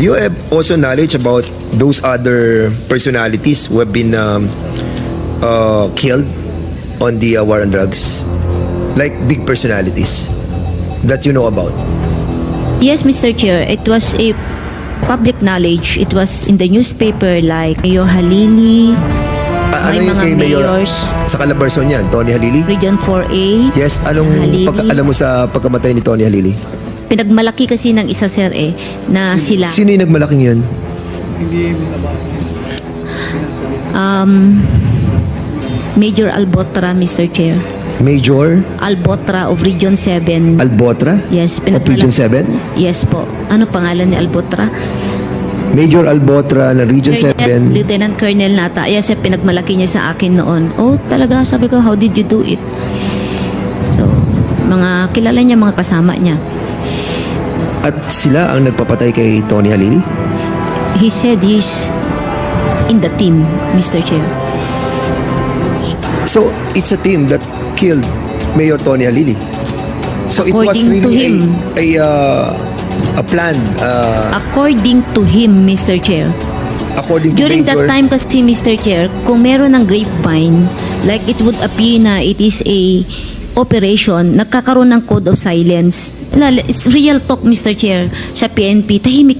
Do you have also knowledge about those other personalities who have been um, uh, killed on the uh, war on drugs? Like big personalities that you know about? Yes, Mr. Chair, it was a public knowledge. It was in the newspaper like Mayor Halili, Ah, may yung mga kay Mayor mayors, sa Calabarzon yan, Tony Halili? Region 4A. Yes, anong Halili. alam mo sa pagkamatay ni Tony Halili? Pinagmalaki kasi ng isa, sir, eh, na sila. Sino yung nagmalaking yun? Um, Major Albotra, Mr. Chair. Major Albotra of Region 7. Albotra? yes, Of Region pinagmalaki. 7? Yes po. Ano pangalan ni Albotra? Major Albotra ng Region Colonel- 7. Lieutenant Colonel Nata. Yes, sir, pinagmalaki niya sa akin noon. Oh, talaga, sabi ko, how did you do it? So, mga kilala niya, mga kasama niya. At sila ang nagpapatay kay Tony Halili? He said he's in the team, Mr. Chair. So, it's a team that killed Mayor Tony Halili. So, it was to really him. a, a, uh, a plan uh, According to him, Mr. Chair. according to During that time kasi, Mr. Chair, kung meron ng grapevine, like it would appear na it is a operation, nagkakaroon ng code of silence. It's real talk, Mr. Chair, sa PNP. Tahimik